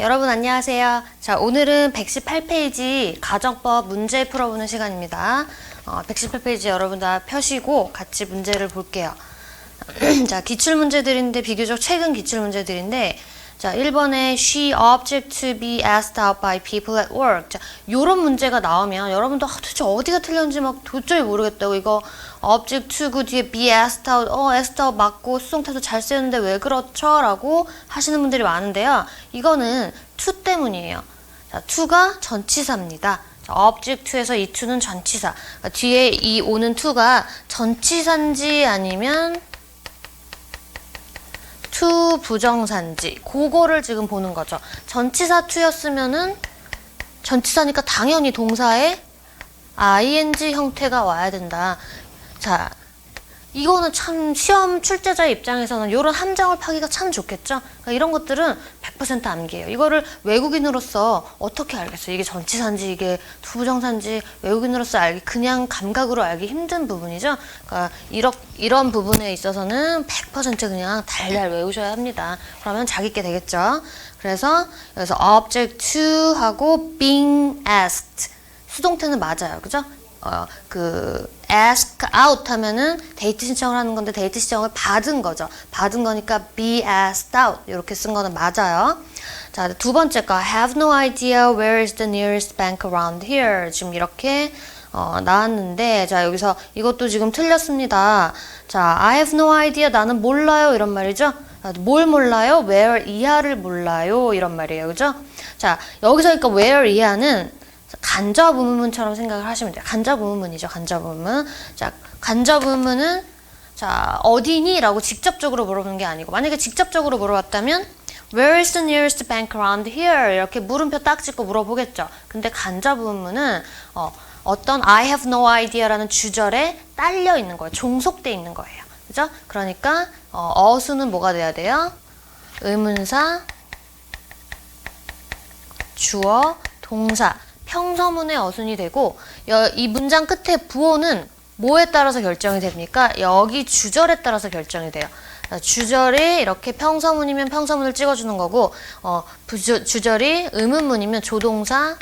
여러분 안녕하세요. 자, 오늘은 118페이지 가정법 문제 풀어보는 시간입니다. 어, 118페이지 여러분 다 펴시고 같이 문제를 볼게요. 자, 기출 문제들인데 비교적 최근 기출 문제들인데 자, 1번에 she object to be asked out by people at work. 자, 요런 문제가 나오면 여러분도 아, 도대체 어디가 틀렸는지 막 도저히 모르겠다고 이거 object to 그 뒤에 be asked out 어 asked out 맞고 수동태도 잘 쓰였는데 왜 그렇죠? 라고 하시는 분들이 많은데요. 이거는 to 때문이에요. 자, to가 전치사입니다. 자, object to에서 이 to는 전치사. 그러니까 뒤에 이 오는 to가 전치사인지 아니면 to 부정사인지 그거를 지금 보는 거죠. 전치사 to였으면은 전치사니까 당연히 동사에 ing 형태가 와야 된다. 자, 이거는 참 시험 출제자의 입장에서는 이런 함정을 파기가 참 좋겠죠. 그러니까 이런 것들은 100% 암기예요. 이거를 외국인으로서 어떻게 알겠어요? 이게 전치사인지 이게 투부정사인지 외국인으로서 알기 그냥 감각으로 알기 힘든 부분이죠. 그러니까 이런 이런 부분에 있어서는 100% 그냥 달달 외우셔야 합니다. 그러면 자기께 되겠죠. 그래서 여기서 object to 하고 being asked 수동태는 맞아요. 그죠? 어, 그 ask out 하면은 데이트 신청을 하는 건데 데이트 신청을 받은 거죠. 받은 거니까 be asked out 이렇게 쓴 거는 맞아요. 자, 두 번째 거 have no idea where is the nearest bank around here. 지금 이렇게 어, 나왔는데 자, 여기서 이것도 지금 틀렸습니다. 자, I have no idea 나는 몰라요 이런 말이죠. 아, 뭘 몰라요? where 이하를 몰라요 이런 말이에요. 그죠? 자, 여기서 그러니까 where 이하는 간접 의문문처럼 생각을 하시면 돼요. 간접 의문문이죠. 간접 의문문. 자, 간접 의문문은 자, 어디니? 라고 직접적으로 물어보는 게 아니고 만약에 직접적으로 물어봤다면 Where is the nearest bank around here? 이렇게 물음표 딱 찍고 물어보겠죠. 근데 간접 의문문은 어, 어떤 I have no idea라는 주절에 딸려 있는 거예요. 종속돼 있는 거예요. 그죠? 그러니까 어, 어수는 뭐가 돼야 돼요? 의문사, 주어, 동사. 평서문의 어순이 되고 여- 이 문장 끝에 부호는 뭐에 따라서 결정이 됩니까? 여기 주절에 따라서 결정이 돼요. 자, 주절이 이렇게 평서문이면 평서문을 찍어주는 거고 어, 부주, 주절이 의문문이면 조동사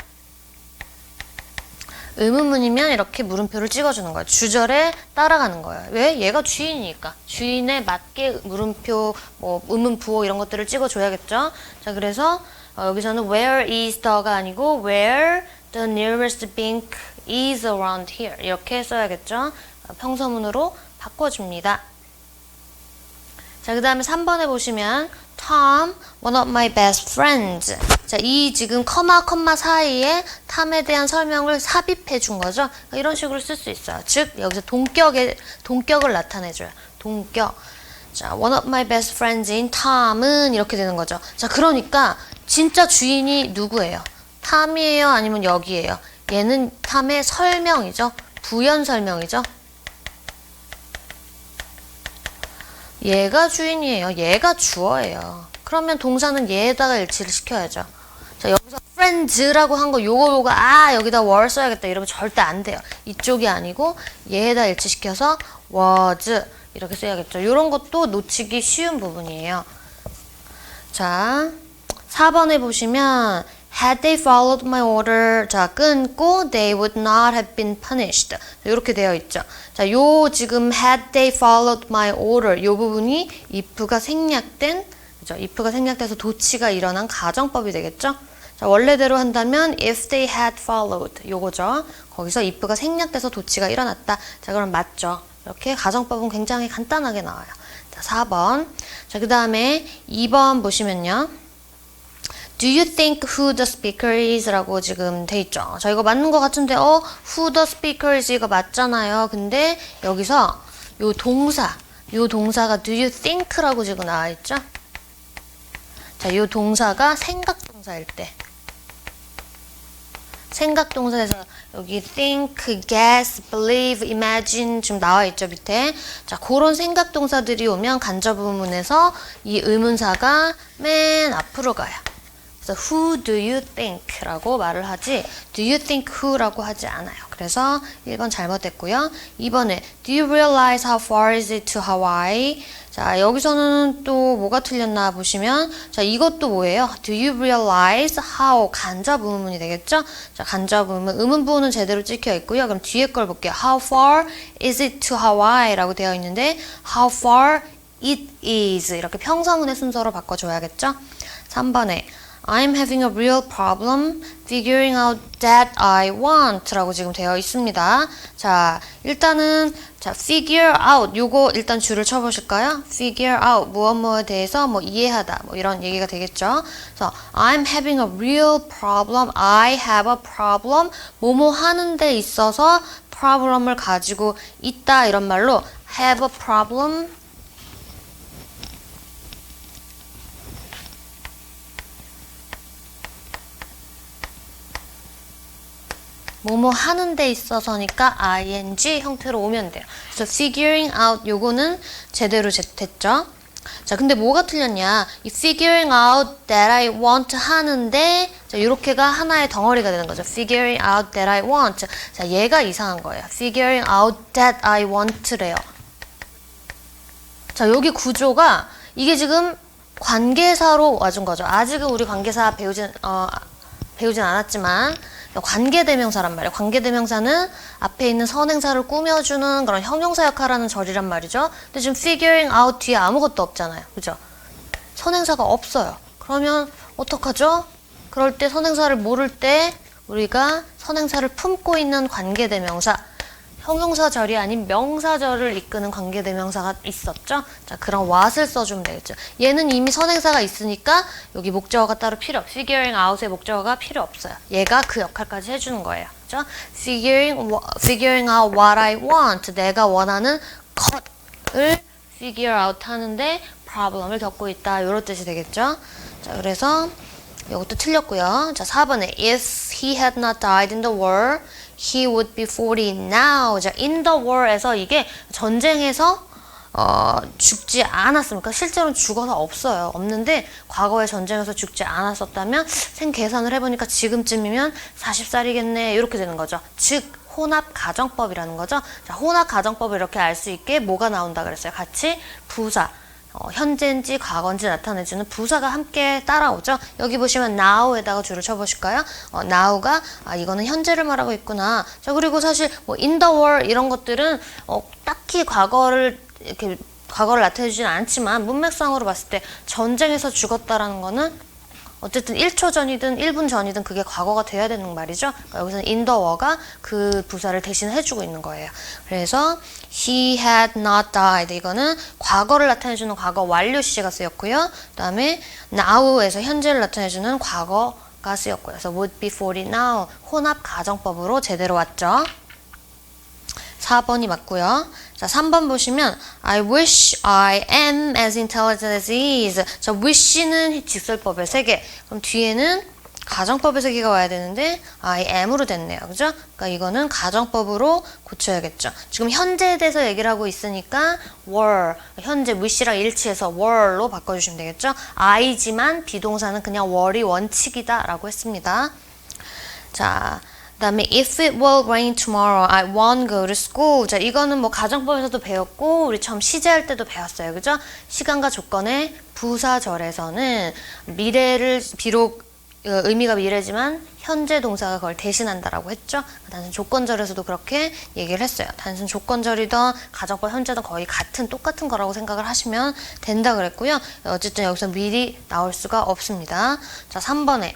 의문문이면 이렇게 물음표를 찍어주는 거예요. 주절에 따라가는 거예요. 왜? 얘가 주인이니까. 주인에 맞게 물음표, 뭐 의문 부호 이런 것들을 찍어줘야겠죠. 자, 그래서 어, 여기서는 where is the가 아니고 where the nearest bank is around here 이렇게 써야겠죠. 어, 평서문으로 바꿔줍니다. 자, 그 다음에 3번에 보시면 Tom, one of my best friends. 자, 이 지금 커마 커마 사이에 탐에 대한 설명을 삽입해 준 거죠. 이런 식으로 쓸 수 있어요. 즉, 여기서 동격의 동격을 나타내 줘요. 동격. 자, one of my best friends in Tom은 이렇게 되는 거죠. 자, 그러니까 진짜 주인이 누구예요? 탐이에요? 아니면 여기예요? 얘는 탐의 설명이죠. 부연 설명이죠. 얘가 주인이에요. 얘가 주어예요. 그러면 동사는 얘에다가 일치를 시켜야죠. 자, 여기서 friends라고 한 거 요거 요거 아 여기다 were 써야겠다 이러면 절대 안 돼요. 이쪽이 아니고 얘에다 일치시켜서 was 이렇게 써야겠죠. 이런 것도 놓치기 쉬운 부분이에요. 자, 4번에 보시면 had they followed my order 자 끊고 they would not have been punished 이렇게 되어 있죠. 자, 요 지금 had they followed my order 요 부분이 if가 생략된 그죠? if가 생략돼서 도치가 일어난 가정법이 되겠죠. 자, 원래대로 한다면 if they had followed 요거죠. 거기서 if가 생략돼서 도치가 일어났다. 자, 그럼 맞죠. 이렇게 가정법은 굉장히 간단하게 나와요. 자, 4번. 자, 그 다음에 2번 보시면요. Do you think who the speaker is? 라고 지금 돼 있죠. 자, 이거 맞는 것 같은데, 어, who the speaker is? 이거 맞잖아요. 근데 여기서 요 동사, 요 동사가 do you think? 라고 지금 나와 있죠. 자, 요 동사가 생각 동사일 때. 생각 동사에서 여기 think, guess, believe, imagine 지금 나와 있죠 밑에 자 그런 생각 동사들이 오면 간접 의문에서 이 의문사가 맨 앞으로 가요 그래서 who do you think라고 말을 하지 do you think who라고 하지 않아요. 그래서 1번 잘못됐고요. 2번에 do you realize how far is it to Hawaii? 자, 여기서는 또 뭐가 틀렸나 보시면 자, 이것도 뭐예요? Do you realize how 간접 의문문이 되겠죠? 자, 간접 의문 의문 부호는 제대로 찍혀 있고요. 그럼 뒤에 걸 볼게요. How far is it to Hawaii?라고 되어 있는데 how far it is 이렇게 평서문의 순서로 바꿔 줘야겠죠? 3번에 I'm having a real problem figuring out that I want 라고 지금 되어 있습니다. 자, 일단은 자, figure out 요거 일단 줄을 쳐 보실까요? figure out 무엇 무엇에 대해서 뭐 이해하다 뭐 이런 얘기가 되겠죠. 그래서 I'm having a real problem. I have a problem. 뭐뭐 하는 데 있어서 problem을 가지고 있다 이런 말로 have a problem 뭐뭐 하는 데 있어서니까 ing 형태로 오면 돼요. 그래서 figuring out 요거는 제대로 제- 됐죠? 자, 근데 뭐가 틀렸냐? 이 figuring out that I want 하는데 자, 요렇게가 하나의 덩어리가 되는 거죠. figuring out that I want. 자, 얘가 이상한 거예요. figuring out that I want래요. 자, 여기 구조가 이게 지금 관계사로 와준 거죠. 아직은 우리 관계사 배우진 어, 배우진 않았지만 관계대명사란 말이에요. 관계대명사는 앞에 있는 선행사를 꾸며주는 그런 형용사 역할하는 절이란 말이죠. 근데 지금 figuring out 뒤에 아무것도 없잖아요. 그죠? 선행사가 없어요. 그러면 어떡하죠? 그럴 때 선행사를 모를 때 우리가 선행사를 품고 있는 관계대명사 형용사절이 아닌 명사절을 이끄는 관계대명사가 있었죠. 자, 그런 what을 써주면 되겠죠. 얘는 이미 선행사가 있으니까 여기 목적어가 따로 필요 없. figuring out의 목적어가 필요 없어요. 얘가 그 역할까지 해주는 거예요. 그죠? figuring, figuring out what I want. 내가 원하는 것을 figure out 하는데 problem을 겪고 있다. 이런 뜻이 되겠죠. 자, 그래서 이것도 틀렸고요. 자, 4번에 if he had not died in the war, he would be 40 now. 자, in the war에서 이게 전쟁에서 어, 죽지 않았습니까? 실제로는 죽어서 없어요. 없는데 과거에 전쟁에서 죽지 않았었다면 생 계산을 해보니까 지금쯤이면 40살이겠네 이렇게 되는 거죠. 즉 혼합 가정법이라는 거죠. 자, 혼합 가정법을 이렇게 알 수 있게 뭐가 나온다 그랬어요. 같이 부사. 어, 현재인지 과거인지 나타내주는 부사가 함께 따라오죠. 여기 보시면 now에다가 줄을 쳐보실까요? 어, now가 아 이거는 현재를 말하고 있구나. 자 그리고 사실 뭐 in the war 이런 것들은 어, 딱히 과거를 이렇게 과거를 나타내주진 않지만 문맥상으로 봤을 때 전쟁에서 죽었다라는 거는 어쨌든 1초 전이든 1분 전이든 그게 과거가 돼야 되는 말이죠. 그러니까 여기서는 war가 그 부사를 대신 해주고 있는 거예요. 그래서 he had not died 이거는 과거를 나타내주는 과거 완료 시제가 쓰였고요. 그다음에 now에서 현재를 나타내주는 과거가 쓰였고요. 그래서 would be 40 now 혼합 가정법으로 제대로 왔죠. 4번이 맞고요. 자, 3번 보시면 I wish I am as intelligent as he is. 자, wish는 직설법의 세 개. 그럼 뒤에는 가정법의 세 개가 와야 되는데 I am으로 됐네요. 그죠? 그러니까 이거는 가정법으로 고쳐야겠죠. 지금 현재에 대해서 얘기를 하고 있으니까 were 현재 wish랑 일치해서 were로 바꿔 주시면 되겠죠? I지만 비동사는 그냥 were이 원칙이다라고 했습니다. 자, 그다음에 if it will rain tomorrow, I won't go to school. 자, 이거는 뭐 가정법에서도 배웠고 우리 처음 시제할 때도 배웠어요. 그죠? 시간과 조건의 부사절에서는 미래를 비록 어, 의미가 미래지만 현재 동사가 그걸 대신한다라고 했죠. 단순 조건절에서도 그렇게 얘기를 했어요. 단순 조건절이든 가정법 현재든 거의 같은 똑같은 거라고 생각을 하시면 된다 그랬고요. 어쨌든 여기서 미리 나올 수가 없습니다. 자, 3번에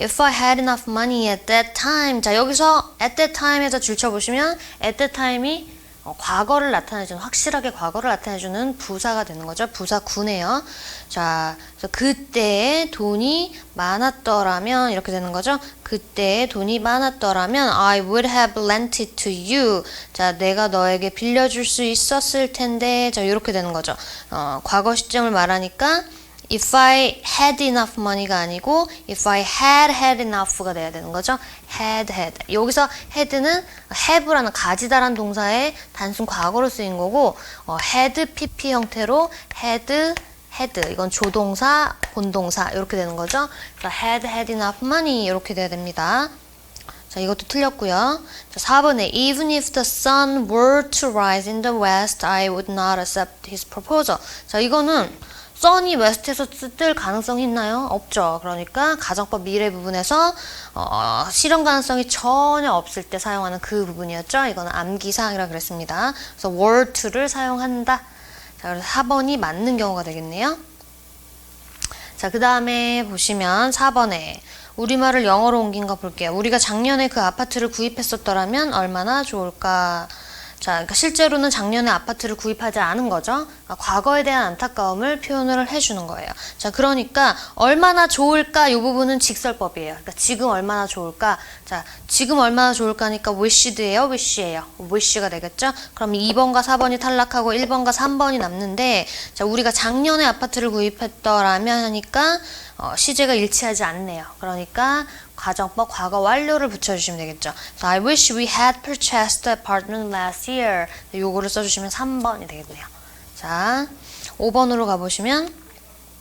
If I had enough money at that time. 자, 여기서 at that time에서 줄쳐보시면 at that time이 어, 과거를 나타내주는, 확실하게 과거를 나타내주는 부사가 되는 거죠. 부사구네요. 자, 그때에 돈이 많았더라면, 이렇게 되는 거죠. 그때에 돈이 많았더라면, I would have lent it to you. 자, 내가 너에게 빌려줄 수 있었을 텐데, 자, 이렇게 되는 거죠. 어, 과거 시점을 말하니까, If I had enough money가 아니고 if I had had enough가 돼야 되는 거죠. had had. 여기서 had는 have라는 가지다란 동사의 단순 과거로 쓰인 거고 어, had pp 형태로 had had 이건 조동사, 본동사 이렇게 되는 거죠. 그래서 had had enough money 이렇게 돼야 됩니다. 자, 이것도 틀렸고요. 자, 4번에 even if the sun were to rise in the west, I would not accept his proposal. 자, 이거는 sun이 west에서 뜰 가능성이 있나요? 없죠. 그러니까 가정법 미래 부분에서 어, 실현 가능성이 전혀 없을 때 사용하는 그 부분이었죠. 이거는 암기사항이라 그랬습니다. 그래서 were to를 사용한다. 자, 그래서 4번이 맞는 경우가 되겠네요. 자, 그 다음에 보시면 4번에 우리말을 영어로 옮긴 거 볼게요. 우리가 작년에 그 아파트를 구입했었더라면 얼마나 좋을까? 자, 그러니까 실제로는 작년에 아파트를 구입하지 않은 거죠. 그러니까 과거에 대한 안타까움을 표현을 해주는 거예요. 자, 그러니까 얼마나 좋을까? 이 부분은 직설법이에요. 그러니까 지금 얼마나 좋을까? 자, 지금 얼마나 좋을까니까 wished예요, wish예요. wish가 되겠죠? 그럼 2번과 4번이 탈락하고 1번과 3번이 남는데, 자, 우리가 작년에 아파트를 구입했더라면 하니까 어, 시제가 일치하지 않네요. 그러니까 가정법 과거 완료를 붙여주시면 되겠죠. So I wish we had purchased the apartment last year. 요거를 써주시면 3번이 되겠네요. 자, 5번으로 가보시면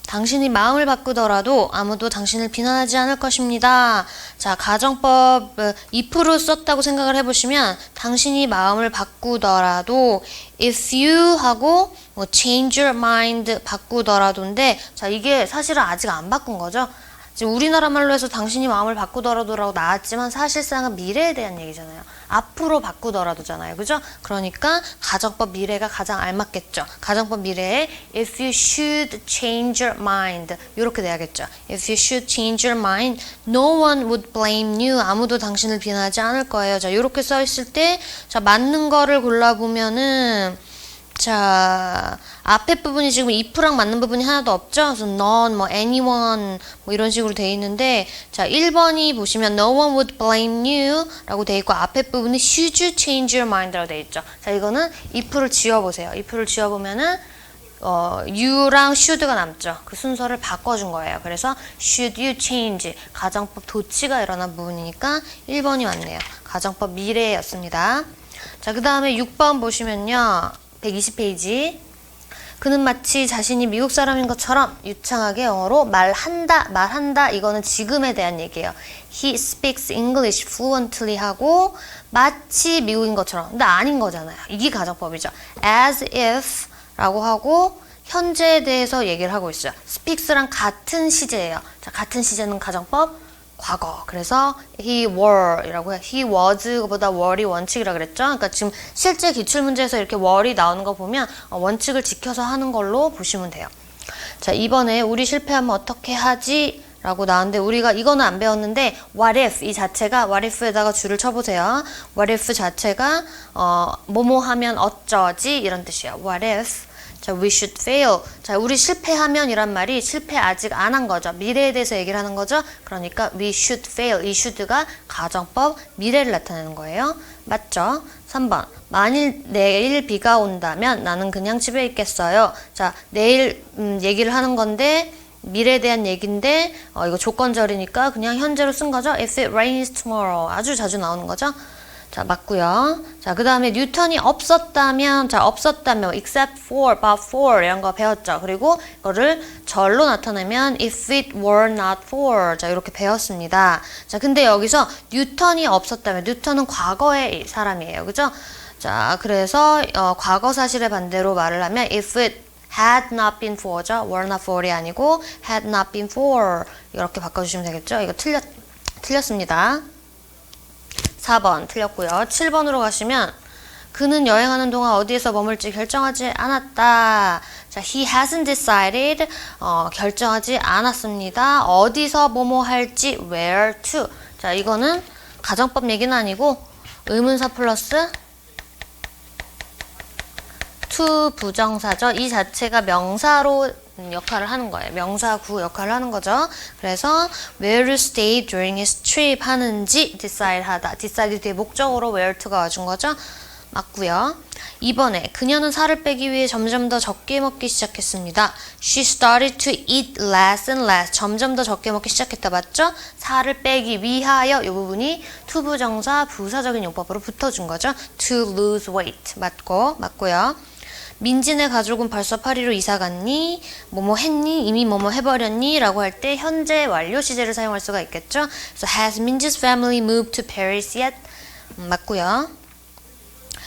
당신이 마음을 바꾸더라도 아무도 당신을 비난하지 않을 것입니다. 자, 가정법 어, if를 썼다고 생각을 해보시면 당신이 마음을 바꾸더라도 if you 하고 뭐 change your mind 바꾸더라도인데 자, 이게 사실은 아직 안 바꾼 거죠. 지금 우리나라 말로 해서 당신이 마음을 바꾸더라도라고 나왔지만 사실상은 미래에 대한 얘기잖아요. 앞으로 바꾸더라도잖아요. 그죠? 그러니까 가정법 미래가 가장 알맞겠죠. 가정법 미래에 if you should change your mind 이렇게 돼야겠죠. if you should change your mind no one would blame you 아무도 당신을 비난하지 않을 거예요. 자, 이렇게 써 있을 때 자, 맞는 거를 골라 보면은 자, 앞에 부분이 지금 if랑 맞는 부분이 하나도 없죠? 그래서 none, 뭐 anyone 뭐 이런 식으로 돼 있는데 자, 1번이 보시면 no one would blame you 라고 돼 있고 앞에 부분이 should you change your mind 라고 돼 있죠. 자, 이거는 if를 지워 보세요. if를 지워 보면은 어, you랑 should가 남죠. 그 순서를 바꿔준 거예요. 그래서 should you change 가정법 도치가 일어난 부분이니까 1번이 맞네요. 가정법 미래였습니다. 자, 그 다음에 6번 보시면요. 120페이지. 그는 마치 자신이 미국 사람인 것처럼 유창하게 영어로 말한다, 말한다. 이거는 지금에 대한 얘기예요. He speaks English fluently 하고 마치 미국인 것처럼. 근데 아닌 거잖아요. 이게 가정법이죠. As if 라고 하고 현재에 대해서 얘기를 하고 있어요. speaks랑 같은 시제예요. 자, 같은 시제는 가정법 과거. 그래서 he were 이라고 해요. he was보다 were이 원칙이라 그랬죠. 그러니까 지금 실제 기출 문제에서 이렇게 were이 나오는 거 보면 어, 원칙을 지켜서 하는 걸로 보시면 돼요. 자, 이번에 우리 실패하면 어떻게 하지? 라고 나왔는데 우리가 이거는 안 배웠는데 what if 이 자체가 what if에다가 줄을 쳐보세요. what if 자체가 어, 뭐뭐 하면 어쩌지 이런 뜻이에요. what if 자, we should fail. 자, 우리 실패하면 이란 말이 실패 아직 안 한 거죠. 미래에 대해서 얘기를 하는 거죠. 그러니까 we should fail. 이 should가 가정법 미래를 나타내는 거예요. 맞죠? 3번. 만일 내일 비가 온다면 나는 그냥 집에 있겠어요. 자, 내일 음, 얘기를 하는 건데 미래에 대한 얘기인데 어, 이거 조건절이니까 그냥 현재로 쓴 거죠. If it rains tomorrow. 아주 자주 나오는 거죠. 자, 맞고요. 자, 그 다음에 뉴턴이 없었다면, 자, 없었다면, except for, but for 이런 거 배웠죠. 그리고 이거를 절로 나타내면 if it were not for, 자, 이렇게 배웠습니다. 자, 근데 여기서 뉴턴이 없었다면, 뉴턴은 과거의 사람이에요. 그죠? 자, 그래서 어, 과거 사실의 반대로 말을 하면 if it had not been for죠. were not for이 아니고 had not been for 이렇게 바꿔주시면 되겠죠. 이거 틀렸, 틀렸습니다. 4번 틀렸고요. 7번으로 가시면 그는 여행하는 동안 어디에서 머물지 결정하지 않았다. 자, he hasn't decided. 어, 결정하지 않았습니다. 어디서 뭐뭐 할지 where to. 자, 이거는 가정법 얘기는 아니고 의문사 플러스 to 부정사죠. 이 자체가 명사로 역할을 하는 거예요. 명사구 역할을 하는 거죠. 그래서 where to stay during his trip 하는지 decide 하다. decide 뒤에 목적으로 where to가 와준 거죠. 맞고요. 2번에 그녀는 살을 빼기 위해 점점 더 적게 먹기 시작했습니다. She started to eat less and less. 점점 더 적게 먹기 시작했다. 맞죠? 살을 빼기 위하여 이 부분이 투부정사 부사적인 용법으로 붙어준 거죠. To lose weight. 맞고 맞고요. 민진의 가족은 벌써 파리로 이사 갔니? 뭐뭐 했니? 이미 뭐뭐 해버렸니? 라고 할 때 현재 완료 시제를 사용할 수가 있겠죠. 그래서 has Minji's family moved to Paris yet? 음, 맞고요.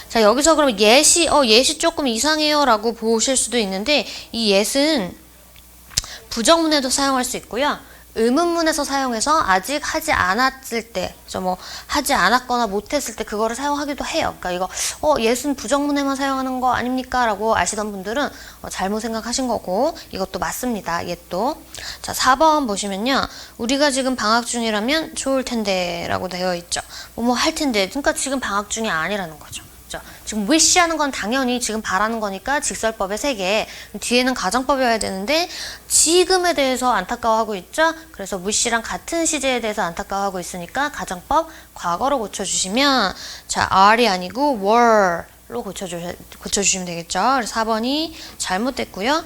자 여기서 그럼 예시 어 예시 조금 이상해요라고 보실 수도 있는데 이 yes은 부정문에도 사용할 수 있고요. 의문문에서 사용해서 아직 하지 않았을 때, 저뭐 하지 않았거나 못했을 때 그거를 사용하기도 해요. 그러니까 이거 어 예순 부정문에만 사용하는 거 아닙니까?라고 아시던 분들은 어, 잘못 생각하신 거고 이것도 맞습니다. 옛도. 자 4번 보시면요, 우리가 지금 방학 중이라면 좋을 텐데라고 되어 있죠. 뭐 뭐 할 텐데, 그러니까 지금 방학 중이 아니라는 거죠. 지금 wish하는 건 당연히 지금 바라는 거니까 직설법의 세 개. 뒤에는 가정법이어야 되는데 지금에 대해서 안타까워하고 있죠. 그래서 wish랑 같은 시제에 대해서 안타까워하고 있으니까 가정법 과거로 고쳐주시면 자 are이 아니고 were로 고쳐주, 고쳐주시면 되겠죠. 그래서 4번이 잘못됐고요.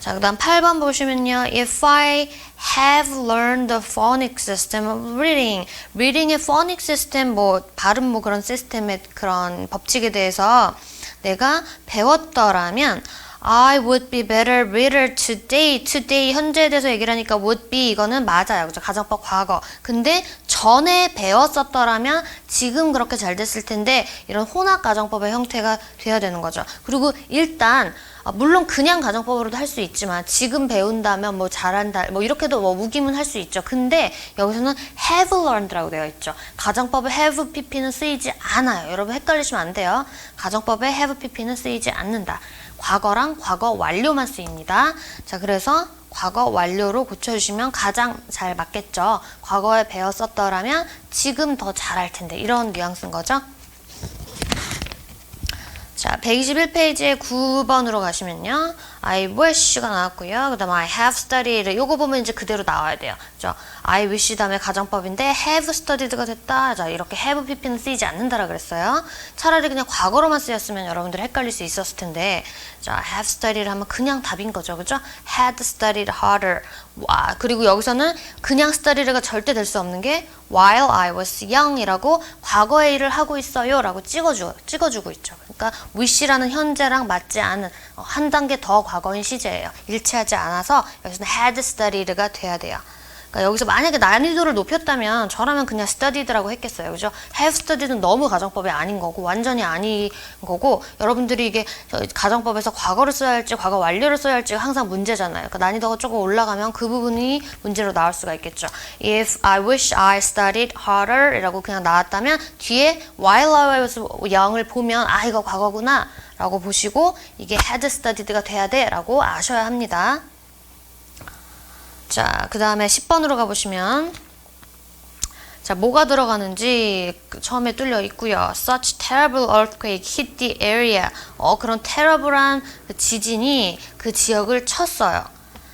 자, 그 다음 8번 보시면요. If I have learned the phonic system of reading. reading의 phonic system, 뭐, 발음 뭐 그런 시스템의 그런 법칙에 대해서 내가 배웠더라면 I would be better reader today. today 현재에 대해서 얘기를 하니까 would be 이거는 맞아요. 그죠? 가정법 과거. 근데 전에 배웠었더라면 지금 그렇게 잘 됐을 텐데 이런 혼합 가정법의 형태가 돼야 되는 거죠. 그리고 일단 아, 물론 그냥 가정법으로도 할 수 있지만 지금 배운다면 뭐 잘한다 뭐 이렇게도 뭐 우기문 할수 있죠. 근데 여기서는 have learned라고 되어 있죠. 가정법에 have pp는 쓰이지 않아요. 여러분 헷갈리시면 안 돼요. 가정법에 have pp는 쓰이지 않는다. 과거랑 과거 완료만 쓰입니다. 자, 그래서 과거 완료로 고쳐주시면 가장 잘 맞겠죠. 과거에 배웠었더라면 지금 더 잘할 텐데 이런 뉘앙스인 거죠. 자, 121페이지에 9번으로 가시면요. I wish가 나왔고요. 그 다음에 I have studied. 요거 보면 이제 그대로 나와야 돼요. 그죠? I wish 다음에 가정법인데 have studied가 됐다. 자, 이렇게 have pp는 쓰이지 않는다라 그랬어요. 차라리 그냥 과거로만 쓰였으면 여러분들 헷갈릴 수 있었을 텐데. 자, have studied 하면 그냥 답인 거죠. 그죠? had studied harder. 와, 그리고 여기서는 그냥 studied가 절대 될 수 없는 게 while I was young이라고 과거의 일을 하고 있어요 라고 찍어주, 찍어주고 있죠. 그러니까 wish라는 현재랑 맞지 않은 어, 한 단계 더 과거인 시제예요. 일치하지 않아서 여기서는 had studied가 돼야 돼요. 그러니까 여기서 만약에 난이도를 높였다면 저라면 그냥 studied라고 했겠어요. 그죠? have studied는 너무 가정법이 아닌 거고 완전히 아닌 거고 여러분들이 이게 저 가정법에서 과거를 써야 할지 과거 완료를 써야 할지 항상 문제잖아요. 그러니까 난이도가 조금 올라가면 그 부분이 문제로 나올 수가 있겠죠. If I wish I studied harder 이라고 그냥 나왔다면 뒤에 while I was young을 보면 아 이거 과거구나 라고 보시고 이게 had studied가 돼야 돼 라고 아셔야 합니다. 자, 그 다음에 10번으로 가보시면 자, 뭐가 들어가는지 그 처음에 뚫려 있고요. Such terrible earthquake hit the area. 어, 그런 terrible한 그 지진이 그 지역을 쳤어요.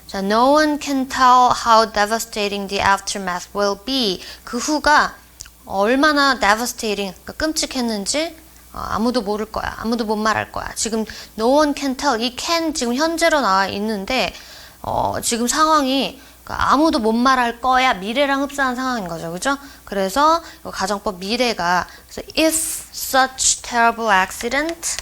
자, no one can tell how devastating the aftermath will be. 그 후가 얼마나 devastating, 그러니까 끔찍했는지 어, 아무도 모를 거야. 아무도 못 말할 거야. 지금 no one can tell. 이 can 지금 현재로 나와 있는데 어, 지금 상황이 그러니까 아무도 못 말할 거야 미래랑 흡사한 상황인 거죠, 그죠? 그래서 가정법 미래가 그래서 if such terrible accident,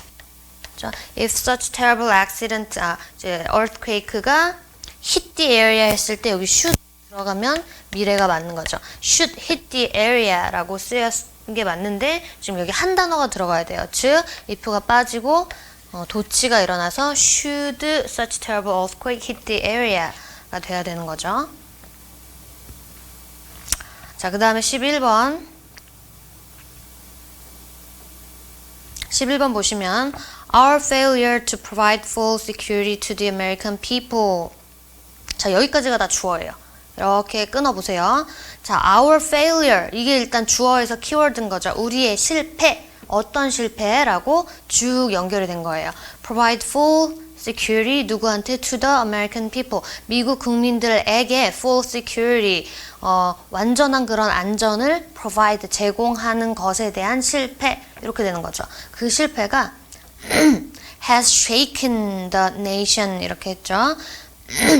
그죠? if such terrible accident, 아 이제 earthquake가 hit the area 했을 때 여기 should 들어가면 미래가 맞는 거죠. should hit the area라고 쓰였 게 맞는데 지금 여기 한 단어가 들어가야 돼요. 즉 if가 빠지고 어, 도치가 일어나서 should such terrible earthquake hit the area 가 돼야 되는 거죠. 자, 그 다음에 11번. 11번 보시면 Our failure to provide full security to the American people. 자, 여기까지가 다 주어예요. 이렇게 끊어보세요. 자, our failure. 이게 일단 주어에서 키워드인 거죠. 우리의 실패. 어떤 실패라고 쭉 연결이 된 거예요. Provide full security 누구한테 to the American people 미국 국민들에게 full security 어, 완전한 그런 안전을 provide 제공하는 것에 대한 실패 이렇게 되는 거죠. 그 실패가 has shaken the nation 이렇게 했죠.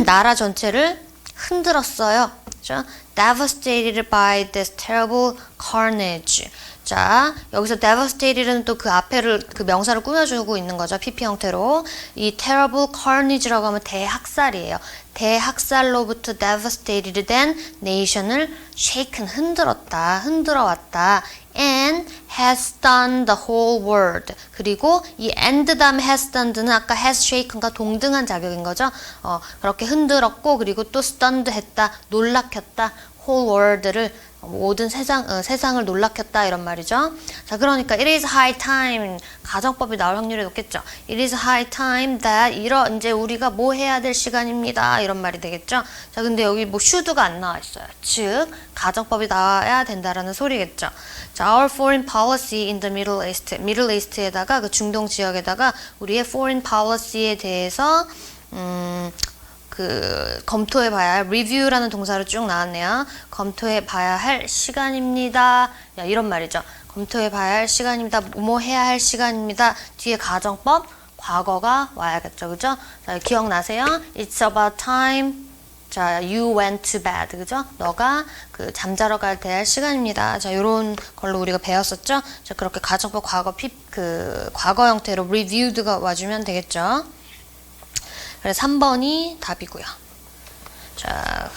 나라 전체를 흔들었어요. 그죠? devastated by this terrible carnage. 자, 여기서 devastated는 또그 앞에를 그 명사를 꾸며주고 있는 거죠. PP 형태로. 이 terrible carnage라고 하면 대학살이에요. 대학살로부터 devastated 된 nation을 shaken 흔들었다, 흔들어 왔다. and has stunned the whole world. 그리고 이 and 다음에 has stunned는 아까 has shaken과 동등한 자격인 거죠. 어, 그렇게 흔들었고 그리고 또 stunned 했다, 놀라켰다, whole world를 모든 세상 어, 세상을 놀라켰다 이런 말이죠. 자, 그러니까 it is high time 가정법이 나올 확률이 높겠죠. it is high time that 이러 이제 우리가 뭐 해야 될 시간입니다 이런 말이 되겠죠. 자, 근데 여기 뭐 should가 안 나와 있어요. 즉 가정법이 나와야 된다라는 소리겠죠. 자, our foreign policy in the Middle East, Middle East에다가 그 중동 지역에다가 우리의 foreign policy에 대해서 음, 그 검토해 봐야 할 review라는 동사로 쭉 나왔네요. 검토해 봐야 할 시간입니다. 야, 이런 말이죠. 검토해 봐야 할 시간입니다. 뭐 해야 할 시간입니다. 뒤에 가정법 과거가 와야겠죠. 그죠? 자, 기억나세요? It's about time. 자, you went to bed. 그죠? 너가 그 잠자러 갈 때 할 시간입니다. 자, 요런 걸로 우리가 배웠었죠? 자, 그렇게 가정법 과거 피, 그 과거 형태로 reviewed가 와주면 되겠죠? 그래서 3번이 답이고요. 자,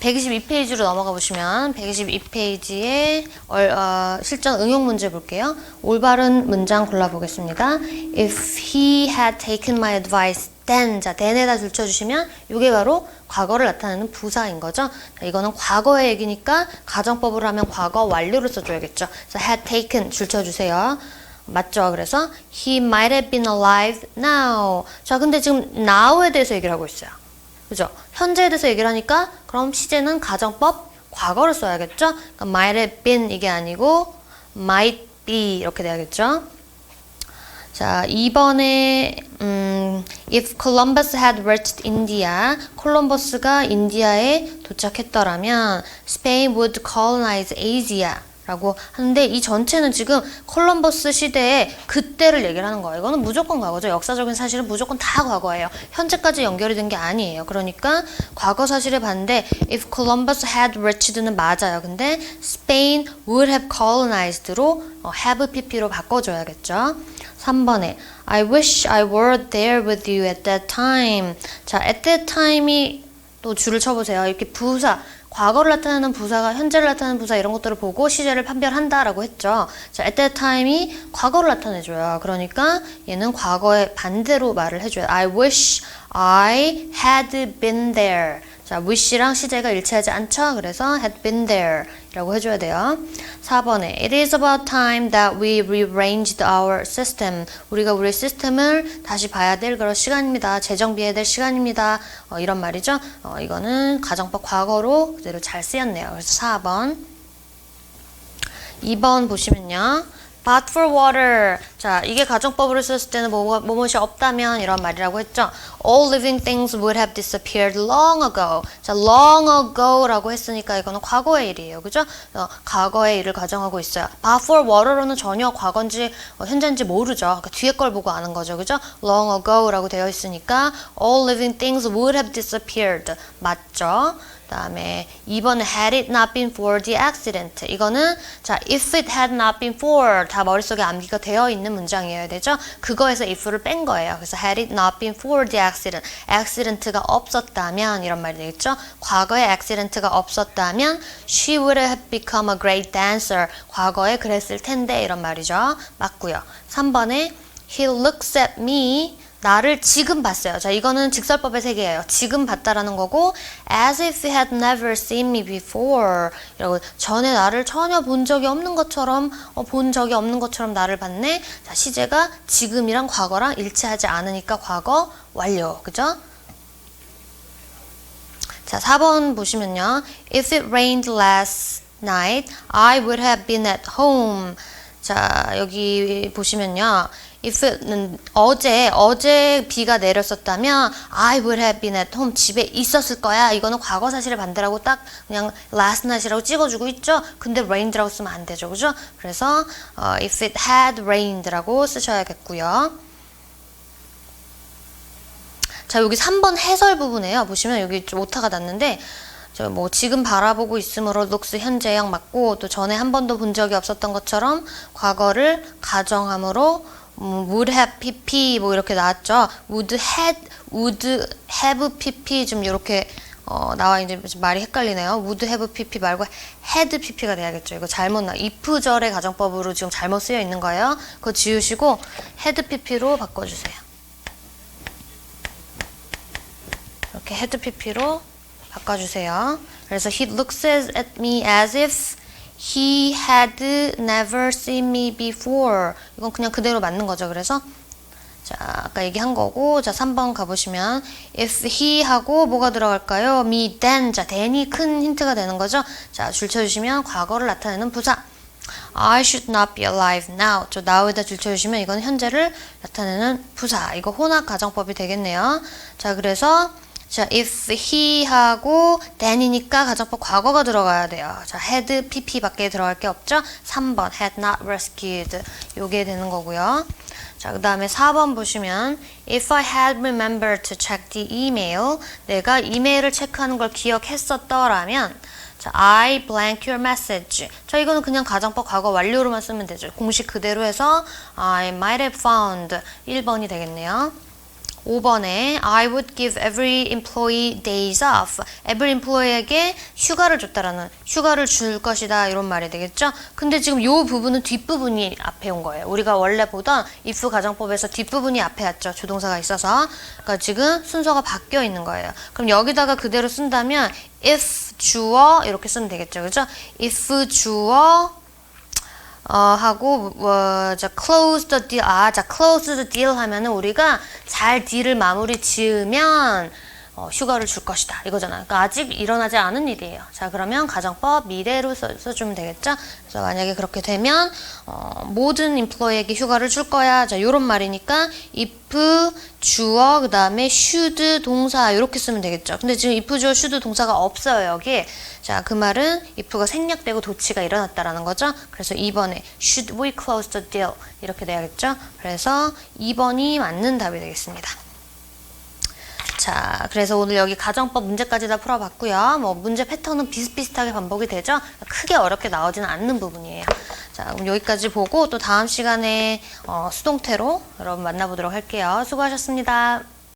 122페이지로 넘어가 보시면 122페이지에 어, 실전 응용 문제 볼게요. 올바른 문장 골라보겠습니다. If he had taken my advice, then 자 then에다 줄쳐주시면 이게 바로 과거를 나타내는 부사인 거죠. 자, 이거는 과거의 얘기니까 가정법으로 하면 과거 완료를 써줘야겠죠. 그래서 had taken 줄쳐주세요. 맞죠? 그래서 he might have been alive now. 자, 근데 지금 now에 대해서 얘기를 하고 있어요. 그죠? 현재에 대해서 얘기를 하니까 그럼 시제는 가정법 과거를 써야겠죠? 그러니까 might have been 이게 아니고 might be 이렇게 돼야겠죠? 자, 2번에 음, if Columbus had reached India, 콜럼버스가 인디아에 도착했더라면 Spain would colonize Asia. 라고 하는데 이 전체는 지금 콜럼버스 시대의 그때를 얘기를 하는 거예요. 이거는 무조건 과거죠. 역사적인 사실은 무조건 다 과거예요. 현재까지 연결이 된 게 아니에요. 그러니까 과거 사실에 반대 if Columbus had reached는 맞아요. 근데 Spain would have colonized로 어, have pp로 바꿔줘야겠죠. 3번에 I wish I were there with you at that time. 자, at that time이 또 줄을 쳐보세요. 이렇게 부사 과거를 나타내는 부사가 현재를 나타내는 부사 이런 것들을 보고 시제를 판별한다라고 했죠. 자, at that time이 과거를 나타내줘요. 그러니까 얘는 과거의 반대로 말을 해줘요. I wish I had been there. 자, wish랑 시제가 일치하지 않죠? 그래서 had been there 라고 해줘야 돼요. 4번에 It is about time that we rearranged our system. 우리가 우리 시스템을 다시 봐야 될 그런 시간입니다. 재정비해야 될 시간입니다. 어, 이런 말이죠. 어, 이거는 가정법 과거로 그대로 잘 쓰였네요. 그래서 4번. 2번 보시면요. But for water. 자, 이게 가정법으로 썼을 때는 뭐, 뭐뭇이 없다면 이런 말이라고 했죠. All living things would have disappeared long ago. 자, long ago라고 했으니까 이거는 과거의 일이에요. 그죠? 어, 과거의 일을 가정하고 있어요. But for water로는 전혀 과거인지 어, 현재인지 모르죠. 그러니까 뒤에 걸 보고 아는 거죠. 그죠? long ago라고 되어 있으니까 all living things would have disappeared. 맞죠? 다음에 2번은 had it not been for the accident. 이거는 자 if it had not been for 다 머릿속에 암기가 되어 있는 문장이어야 되죠. 그거에서 if를 뺀 거예요. 그래서 had it not been for the accident. accident가 없었다면 이런 말이 되겠죠. 과거에 accident가 없었다면 she would have become a great dancer. 과거에 그랬을 텐데 이런 말이죠. 맞고요. 3번에 he looks at me 나를 지금 봤어요. 자, 이거는 직설법의 세계예요. 지금 봤다라는 거고 as if he had never seen me before. 이라고 전에 나를 전혀 본 적이 없는 것처럼 어, 본 적이 없는 것처럼 나를 봤네. 자, 시제가 지금이랑 과거랑 일치하지 않으니까 과거 완료. 그죠? 자, 4번 보시면요. If it rained last night, I would have been at home. 자, 여기 보시면요. If는 어제 어제 비가 내렸었다면 I would have been at home 집에 있었을 거야. 이거는 과거 사실을 반대라고 딱 그냥 last night이라고 찍어주고 있죠. 근데 rained라고 쓰면 안 되죠, 그죠? 그래서 어, if it had rained라고 쓰셔야겠고요. 자, 여기 3번 해설 부분에요. 보시면 여기 좀 오타가 났는데, 저뭐 지금 바라보고 있음으로 looks 현재형 맞고 또 전에 한 번도 본 적이 없었던 것처럼 과거를 가정함으로 음, would have pp 뭐 이렇게 나왔죠. would had would have pp 좀 이렇게 어, 나와 이제 말이 헷갈리네요. would have pp 말고 had pp가 돼야겠죠. 이거 잘못 나. if절의 가정법으로 지금 잘못 쓰여 있는 거예요. 그거 지우시고 had pp로 바꿔주세요. 이렇게 had pp로 바꿔주세요. 그래서 he looks at me as if he had never seen me before. 이건 그냥 그대로 맞는 거죠. 그래서 자, 아까 얘기한 거고, 자, 3번 가보시면, if he 하고 뭐가 들어갈까요? me, then. 자, then이 큰 힌트가 되는 거죠. 자, 줄 쳐주시면 과거를 나타내는 부사. I should not be alive now. 저 now에다 줄 쳐주시면 이건 현재를 나타내는 부사. 이거 혼합 가정법이 되겠네요. 자, 그래서 자, if he 하고 then이니까 가정법 과거가 들어가야 돼요. 자, had pp 밖에 들어갈 게 없죠? 3번 had not rescued. 요게 되는 거고요. 자, 그 다음에 4번 보시면 If I had remembered to check the email 내가 이메일을 체크하는 걸 기억했었더라면 자, I blank your message 자, 이거는 그냥 가정법 과거 완료로만 쓰면 되죠. 공식 그대로 해서 I might have found 1번이 되겠네요. 5번에 I would give every employee days off. every employee에게 휴가를 줬다라는 휴가를 줄 것이다 이런 말이 되겠죠. 근데 지금 요 부분은 뒷부분이 앞에 온 거예요. 우리가 원래 보던 if 가정법에서 뒷부분이 앞에 왔죠. 조동사가 있어서. 그러니까 지금 순서가 바뀌어 있는 거예요. 그럼 여기다가 그대로 쓴다면 if 주어 이렇게 쓰면 되겠죠. 그죠? if 주어 어, 하고, 어, 자, close the deal. 아, 자, close the deal 하면은 우리가 잘 딜을 마무리 지으면, 어, 휴가를 줄 것이다. 이거잖아요. 그러니까 아직 일어나지 않은 일이에요. 자, 그러면 가정법 미래로 써, 써주면 되겠죠? 그래서 만약에 그렇게 되면, 어, 모든 인플로이에게 휴가를 줄 거야. 자, 요런 말이니까, if, 주어, 그 다음에 should 동사, 이렇게 쓰면 되겠죠. 근데 지금 if, 주어, should 동사가 없어요, 여기. 자, 그 말은 if가 생략되고 도치가 일어났다라는 거죠. 그래서 2번에 should we close the deal 이렇게 돼야겠죠. 그래서 2번이 맞는 답이 되겠습니다. 자, 그래서 오늘 여기 가정법 문제까지 다 풀어봤고요. 뭐 문제 패턴은 비슷비슷하게 반복이 되죠. 크게 어렵게 나오지는 않는 부분이에요. 자, 그럼 여기까지 보고 또 다음 시간에 어, 수동태로 여러분 만나보도록 할게요. 수고하셨습니다.